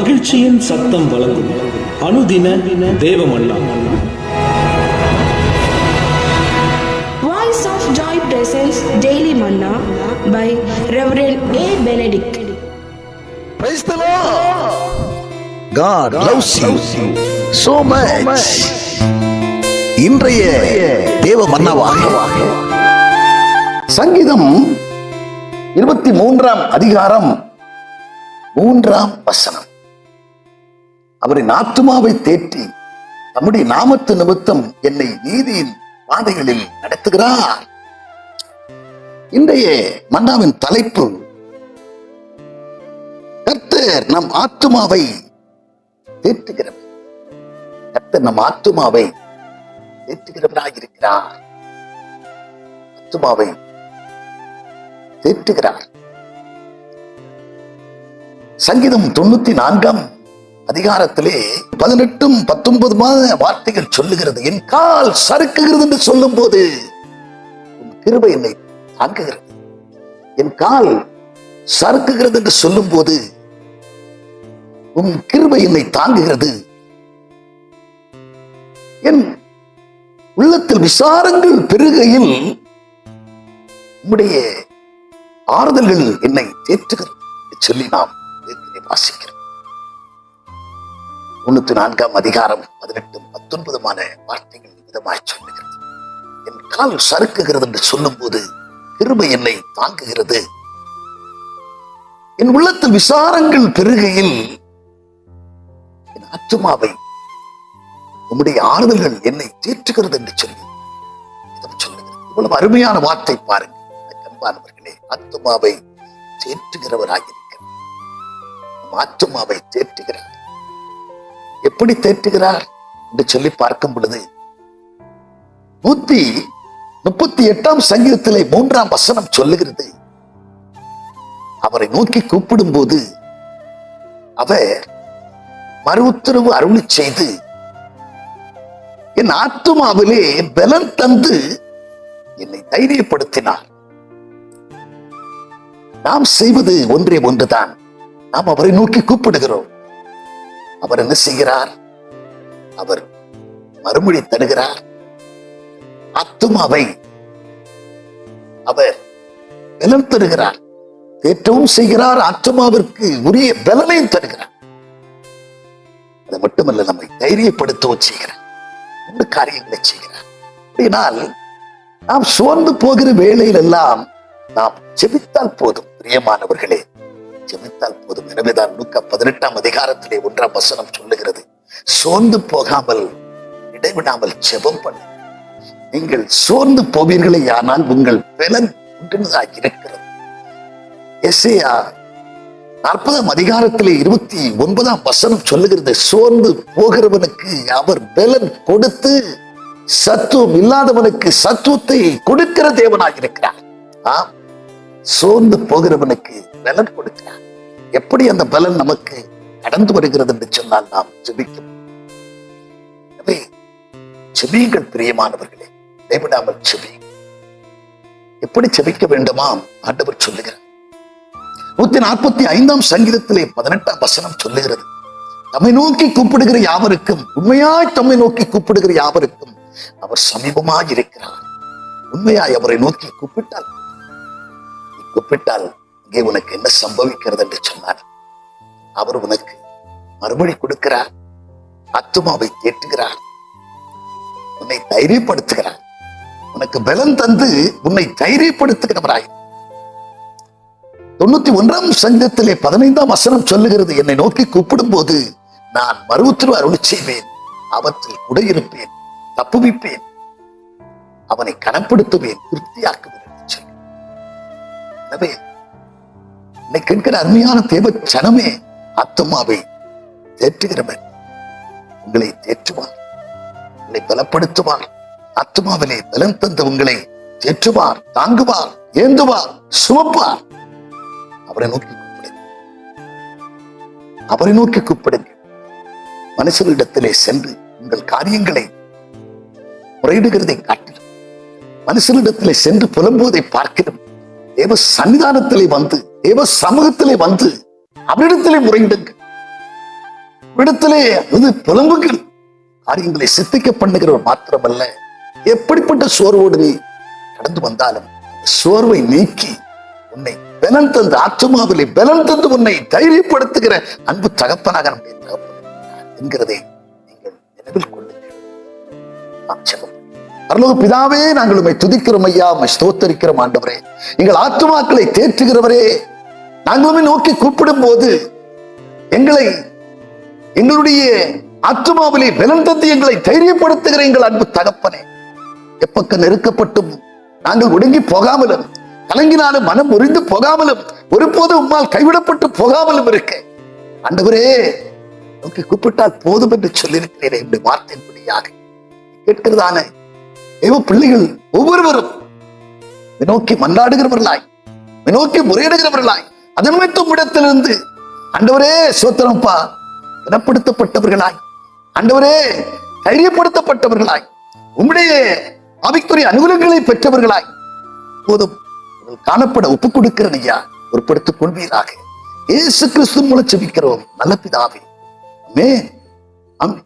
மகிழ்ச்சியின் சத்தம் வழங்கும் அனுதின தேவமல்லா Voice of Joy presents Daily Manna by Reverend A. Benedict. Praise the Lord. God loves you so much. இன்றைய தேவ மன்னவாக சங்கீதம் இருபத்தி மூன்றாம் அதிகாரம் மூன்றாம் வசனம் அவரின் ஆத்துமாவை தேற்றி தம்முடைய நாமத்து நிமித்தம் என்னை நீதியின் பாதைகளில் நடத்துகிறார். இன்றைய மன்னாவின் தலைப்பு கர்த்தர் நம் ஆத்துமாவை தேற்றுகிறவர். கர்த்தர் நம் ஆத்துமாவை தேற்றுகிறவராக இருக்கிறார் ஆத்துமாவை தேற்றுகிறார். சங்கீதம் தொண்ணூத்தி நான்காம் அதிகாரத்திலே பதினெட்டும் பத்தொன்பதுமான வார்த்தைகள் சொல்லுகிறது. என் கால் சறுக்குகிறது என்று சொல்லும் போது கிருபை என்னை தாங்குகிறது. என் கால் சறுக்குகிறது என்று சொல்லும் போது உன் கிருபை என்னை தாங்குகிறது. என் உள்ளத்தில் விசாரங்கள் பெருகையில் உம்முடைய ஆறுதல்கள் என்னை தேற்றுகிறது என்று சொல்லி நாம் வாசிக்கிறோம். முன்னூத்தி நான்காம் அதிகாரம் பதினெட்டு பத்தொன்பதுமான வார்த்தைகள் விதமாய் சொல்லுகிறது. என் கால் சறுக்குகிறது என்று சொல்லும் போது கிருபை என்னை தாங்குகிறது. என் உள்ளத்து விசாரங்கள் பெருகையில் என் ஆத்துமாவை உம்முடைய ஆறுதல்கள் என்னை தேற்றுகிறது என்று சொல்லி சொல்லுகிறது. இவ்வளவு அருமையான வார்த்தை பாருங்க அன்பானவர்களே ஆத்துமாவை தேற்றுகிறவராக இருக்கிறார். ஆத்துமாவை தேற்றுகிறார். எப்படி தேற்றுகிறார் என்று சொல்லி பார்க்கும் பொழுது புத்தி முப்பத்தி எட்டாம் சங்கீதத்திலே மூன்றாம் வசனம் சொல்லுகிறது. அவரை நோக்கி கூப்பிடும் போது அவர் மறு உத்தரவு அருளி செய்து என் ஆத்மாவிலே பலன் தந்து என்னை தைரியப்படுத்தினார். நாம் செய்வது ஒன்றே ஒன்றுதான். நாம் அவரை நோக்கி கூப்பிடுகிறோம். அவர் என்ன செய்கிறார்? அவர் மறுமொழி தருகிறார். அத்துமாவை அவர் பலம் தருகிறார். தேற்றவும் செய்கிறார். ஆத்துமாவிற்கு உரிய பலனையும் தருகிறார். அது மட்டுமல்ல நம்மை தைரியப்படுத்தவும் செய்கிறார். இந்த காரியங்களை செய்கிறார். அப்படினால் நாம் சோர்ந்து போகிற வேளையில் எல்லாம் நாம் ஜெபித்தால் போதும். பிரியமானவர்களே ஜெபித்தால் போதும். எனவேதான் நூக்க பதினெட்டாம் அதிகாரத்திலே ஒன்றாம் வசனம் சொல்லுகிறது. சோர்ந்து போகாமல் இடைவிடாமல் ஜெபம் பண்ணு நீங்கள் சோர்ந்து போவீர்களே ஆனால் உங்கள் பலன் ஒன்றுதான் இருக்கிறது. எஸ்ஏயா நாற்பதாம் அதிகாரத்திலே இருபத்தி ஒன்பதாம் வசனம் சொல்லுகிறது. சோர்ந்து போகிறவனுக்கு அவர் பலன் கொடுத்து சத்துவம் இல்லாதவனுக்கு சத்துவத்தை கொடுக்கிற தேவனாக இருக்கிறார் ஆம். சோர்ந்து போகிறவனுக்கு பலன் கொடுக்கிறார் எப்படி அந்த பலன் நமக்கு கடந்து வருகிறது என்று சொன்னால் நாம் ஜெபிக்கும். எனவே ஜெபியுங்கள் பிரியமானவர்களே இடைவிடாமல் ஜெபி. எப்படி ஜெபிக்க வேண்டுமா? ஆண்டவர் சொல்லுகிறார். நூத்தி நாற்பத்தி ஐந்தாம் சங்கீதத்திலே பதினெட்டாம் வசனம் சொல்லுகிறது. தம்மை நோக்கி கூப்பிடுகிற யாவருக்கும் உண்மையாய் தம்மை நோக்கி கூப்பிடுகிற யாவருக்கும் அவர் சமீபமாய் இருக்கிறார். உண்மையாய் அவரை நோக்கி கூப்பிட்டால் கூப்பிட்டால் இங்கே உனக்கு என்ன சம்பவிக்கிறது என்று சொன்னார். அவர் உனக்கு மறுபடி கொடுக்கிறார். அத்துமாவை தேட்டுகிறார் உன்னை தைரியப்படுத்துகிறார். உனக்கு பலம் தந்து உன்னை தைரியப்படுத்துகிறவராய். தொண்ணூத்தி ஒன்றாம் சங்கத்திலே பதினைந்தாம் வசனம் சொல்லுகிறது என்னை நோக்கி கூப்பிடும் போது நான் மருவத்திற்கு அருள் செய்வேன். அவற்றில் குடையிருப்பேன் தப்புவிப்பேன். அவனை கனப்படுத்துவேன். திருப்தியாக்குவேன் என்று சொல்லி. எனவே என்னை கேட்கிற அருமையான தேவ சனமே அத்தம்மாவை தேற்றுகிறவன் உங்களை தேற்றுவார் உங்களை பலப்படுத்துவார் ஆத்துமாவிலே பலம் தந்த உங்களை தேற்றுவார் தாங்குவார் ஏந்துவார் சுமப்பார். அவரை நோக்கி கூப்பிடுங்க அவரை நோக்கி கூப்பிடுங்க மனுஷர்களிடத்திலே சென்று உங்கள் காரியங்களை முறையிடுகிறதை காட்டிலும் மனுஷனிடத்திலே சென்று புலம்புவதை பார்க்கிறோம் தேவ சன்னிதானத்திலே வந்து தேவ சமூகத்திலே வந்து அவரிடத்திலே முறையிடுங்கள். விடத்திலே அது புலம்புகள் காரியங்களை சித்திக்க பண்ணுகிறவர் மாத்திரமல்ல. எப்படிப்பட்ட சோர்வோடு நீ கடந்து வந்தாலும் சோர்வை நீக்கி உன்னை பலன் தந்து ஆத்மாவிலே பலன் தந்து உன்னை தைரியப்படுத்துகிற அன்பு தகப்பனாக நம்முடைய தகப்பன். என்கிறதை நீங்கள் நினைவில் கொள்ளுங்கள். நாம் ஜெபம் பரலோக பிதாவே நாங்கள் உண்மை துதிக்கிறோம் ஐயா உண்மை ஸ்தோத்தரிக்கிறோம் ஆண்டவரே. எங்கள் ஆத்மாக்களை தேற்றுகிறவரே நாங்களுமே நோக்கி கூப்பிடும் போது எங்களை எங்களுடைய ஆத்மாவிலே பலன் தந்து எங்களை தைரியப்படுத்துகிற எங்கள் அன்பு தகப்பனே. எப்பக்க நெருக்கப்பட்டும் நாங்கள் ஒடுங்கி போகாமலும் கலங்கினாலும் மனம் முறிந்து போகாமலும் ஒருபோது உம்மால் கைவிடப்பட்டு போகாமலும் இருக்க. அண்டவரே நோக்கி கூப்பிட்டால் போதும் என்று சொல்லியிருக்கிறேன் என்னுடைய வார்த்தையின்படியாக. கேட்கிறதான தேவ பிள்ளைகள் ஒவ்வொருவரும் உம்மை நோக்கி மன்றாடுகிறவர்களாய் உம்மை நோக்கி முறையிடுகிறவர்களாய் அதன் மீட்டும் இடத்திலிருந்து அண்டவரே சோத்திரம்ப்பா குணப்படுத்தப்பட்டவர்களாய் அண்டவரே தைரியப்படுத்தப்பட்டவர்களாய் உம்முடைய ஆவிக்குரிய அனுகூலங்களை பெற்றவர்களாய் போதும் காணப்பட ஒப்புக் கொடுக்கிறேன் ஐயா பொறுப்படுத்திக் கொள்வீராக. இயேசு கிறிஸ்து மூலம் செபிக்கிறோம் நல்ல பிதாவே. அமே அமே